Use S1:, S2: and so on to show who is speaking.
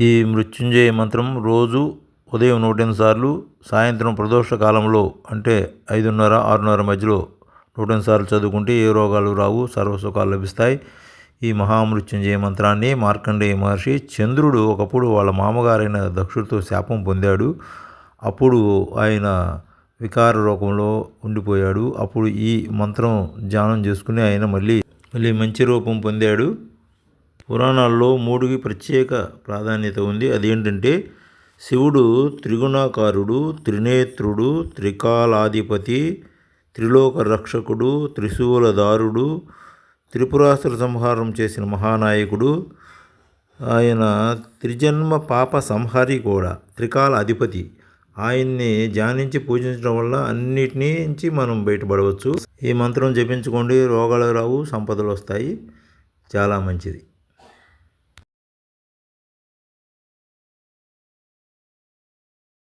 S1: ఈ మృత్యుంజయ మంత్రం రోజు ఉదయం నూట ఎనిమిది సార్లు సాయంత్రం ప్రదోష కాలంలో అంటే ఐదున్నర ఆరున్నర మధ్యలో నూట ఎనిమిది సార్లు చదువుకుంటే ఏ రోగాలు రావు సర్వసుఖాలు లభిస్తాయి. ఈ మహామృత్యుంజయ మంత్రాన్ని మార్కండేయ మహర్షి చంద్రుడు ఒకప్పుడు వాళ్ళ మామగారైన దక్షుడితో శాపం పొందాడు. అప్పుడు ఆయన వికార రూపంలో ఉండిపోయాడు. అప్పుడు ఈ మంత్రం ధ్యానం చేసుకుని ఆయన మళ్ళీ మళ్ళీ మంచి రూపం పొందాడు. పురాణాల్లో మూడుకి ప్రత్యేక ప్రాధాన్యత ఉంది. అదేంటంటే శివుడు త్రిగుణాకారుడు త్రినేత్రుడు త్రికాలాధిపతి త్రిలోక రక్షకుడు త్రిశూలదారుడు త్రిపురాసుర సంహారం చేసిన మహానాయకుడు ఆయన త్రిజన్మ పాప సంహారి కూడా త్రికాల అధిపతి ఆయన్ని ధ్యానించి పూజించడం వల్ల అన్నిటినీ నుంచి మనం బయటపడవచ్చు. ఈ మంత్రం జపించుకోండి రోగాలు రావు సంపదలు వస్తాయి. చాలా మంచిది.